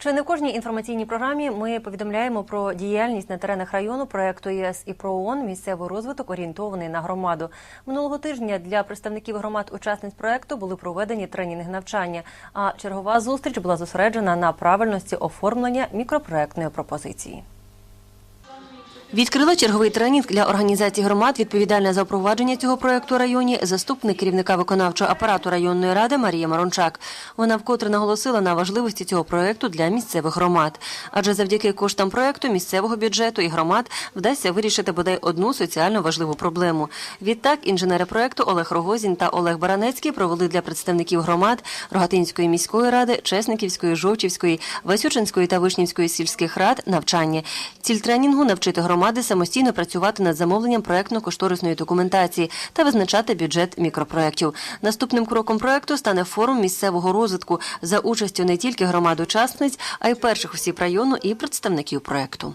Чи не в кожній інформаційній програмі ми повідомляємо про діяльність на теренах району проекту ЄС і про ООН місцевий розвиток орієнтований на громаду. Минулого тижня для представників громад учасниць проекту були проведені тренінги навчання. А чергова зустріч була зосереджена на правильності оформлення мікропроектної пропозиції. Відкрила черговий тренінг для організації громад, відповідальна за впровадження цього проекту районі, заступник керівника виконавчого апарату районної ради Марія Марончак. Вона вкотре наголосила на важливості цього проекту для місцевих громад. Адже завдяки коштам проекту місцевого бюджету і громад вдасться вирішити бодай одну соціально важливу проблему. Відтак інженери проекту Олег Рогозін та Олег Баранецький провели для представників громад Рогатинської міської ради, Чесниківської, Жовчівської, Васючинської та Вишнівської сільських рад навчання. Ціль тренінгу навчити громади самостійно працювати над замовленням проектно-кошторисної документації та визначати бюджет мікропроєктів. Наступним кроком проекту стане форум місцевого розвитку за участю не тільки громад учасниць, а й перших осіб району і представників проекту.